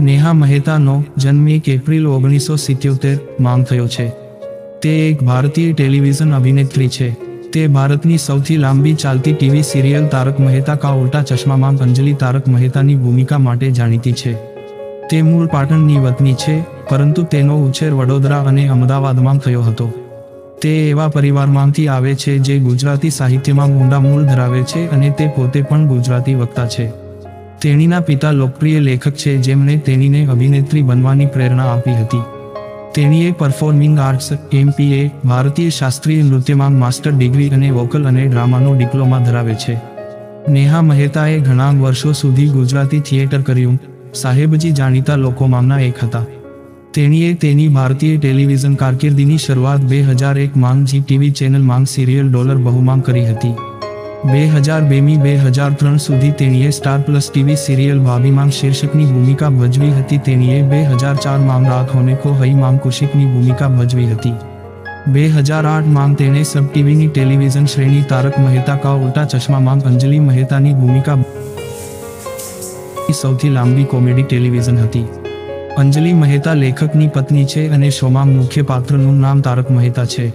નેહા મહેતાનો જન્મ એક એપ્રિલ ઓગણીસો સિત્યોતેર માંગ થયો છે. તે એક ભારતીય ટેલિવિઝન અભિનેત્રી છે. તે ભારતની સૌથી લાંબી ચાલતી ટીવી સિરિયલ તારક મહેતા કા ઉલ્ટા ચશ્મામાં અંજલિ તારક મહેતાની ભૂમિકા માટે જાણીતી છે. તે મૂળ પાટણની વતની છે, પરંતુ તેનો ઉછેર વડોદરા અને અમદાવાદમાં થયો હતો. તે એવા પરિવારમાંથી આવે છે જે ગુજરાતી સાહિત્યમાં ઊંડા મૂળ ધરાવે છે અને તે પોતે પણ ગુજરાતી વક્તા છે. તેણીના પિતા લોકપ્રિય લેખક છે જેમણે તેણીને અભિનેત્રી બનવાની પ્રેરણા આપી હતી. તેણીએ પરફોર્મિંગ આર્ટ્સ એમપીએ ભારતીય શાસ્ત્રીય નૃત્યમાં માસ્ટર ડિગ્રી અને વોકલ અને ડ્રામાનો ડિપ્લોમા ધરાવે છે. નેહા મહેતાએ ઘણા વર્ષો સુધી ગુજરાતી થિયેટર કર્યું, સાહેબજી જાણીતા લોકોમાંના એક હતા. તેણીએ તેની ભારતીય ટેલિવિઝન કારકિર્દીની શરૂઆત બે હજાર એક માંગ જી ટીવી ચેનલ માંગ સિરિયલ ડોલર બહુમાંગ કરી હતી. બે હજાર બેમી બે હજાર ત્રણ સુધી તેણીએ સ્ટાર પ્લસ ટીવી સિરિયલ ભાભીમાં શીર્ષકની ભૂમિકા ભજવી હતી. તેણીએ બે હજાર ચાર રાખોને કો હઈ માં કુશિકની ભૂમિકા ભજવી હતી. બે હજાર આઠ માંગ તેણે સબ ટીવીની ટેલિવિઝન શ્રેણી તારક મહેતા કા ઉલ્ટા ચશ્મા માંગ અંજલિ મહેતાની ભૂમિકા સૌથી લાંબી કોમેડી ટેલિવિઝન હતી. અંજલિ મહેતા લેખકની પત્ની છે અને શોમાં મુખ્ય પાત્રનું નામ તારક મહેતા છે.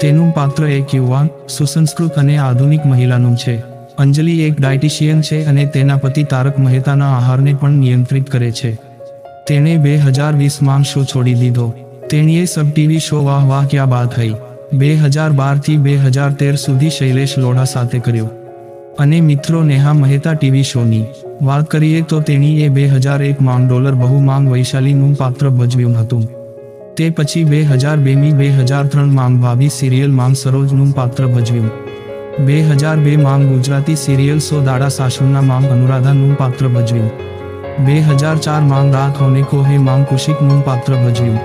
તેનું પાત્ર એક યુવાન, સુસંસ્કૃત અને આધુનિક મહિલાનું છે. અંજલિ એક ડાયટિશિયન છે અને તેના પતિ તારક મહેતાના આહારને પણ નિયંત્રિત કરે છે. તેણે બે હજાર વીસમાં શો છોડી દીધો. તેણીએ સબ ટીવી શો વાહ વાહ ક્યાં બાત થઈ બે હજાર બારથી બે હજાર તેર સુધી શૈલેષ લોઢા સાથે કર્યો. અને મિત્રો નેહા મહેતા ટીવી શોની. વાત કરીએ તો તેણીએ બે હજાર એક માંગ ડોલર બહુ માંગ વૈશાલીનું પાત્ર ભજવ્યું હતું. તે પછી બે હજાર બેમી બે હજાર ત્રણ માંગ ભાભી સિરિયલ માંગ સરોજનું પાત્ર ભજવ્યું. બે હજાર બે માંગ ગુજરાતી સિરિયલ સો દાડા સાસુના માંગ અનુરાધાનું પાત્ર ભજવ્યું. બે હજાર ચાર માંગ રાત હોને કોહે માં કુશિકનું પાત્ર ભજવ્યું.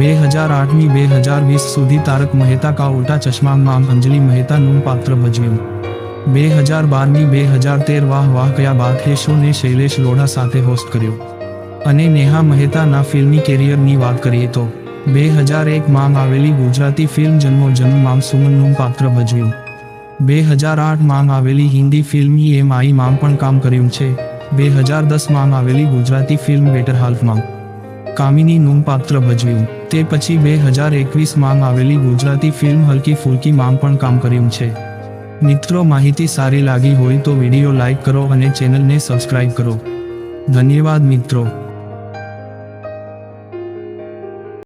બે હજાર આઠમી બે હજાર વીસ સુધી તારક મહેતા કા ઉલ્ટા ચશ્મા માંગ અંજલિ મહેતાનું પાત્ર ભજવ્યું. બે હજાર બારમી બે હજાર તેર વાહ વાહ કયા બાત હે શોને શૈલેષ લોઢા સાથે હોસ્ટ કર્યો. અને નેહા મહેતાના ફિલ્મી કેરિયરની વાત કરીએ તો બે હજાર એક માંગ આવેલી ગુજરાતી ફિલ્મ જન્મો જન્મમાં સુમનનું પાત્ર ભજવ્યું. બે હજાર આઠ માંગ આવેલી હિન્દી ફિલ્મ એમ આઈ માંગ પણ કામ કર્યું છે. બે હજાર દસ માંગ આવેલી ગુજરાતી ફિલ્મ બેટર હાલ્ફમાં કામિનીનું પાત્ર ભજવ્યું. તે પછી બે હજાર એકવીસ માંગ આવેલી ગુજરાતી ફિલ્મ હલકી ફુલકી માં પણ કામ કર્યું છે. મિત્રો માહિતી સારી લાગી હોય તો વીડિયો લાઈક કરો અને ચેનલને સબસ્ક્રાઇબ કરો. ધન્યવાદ મિત્રો.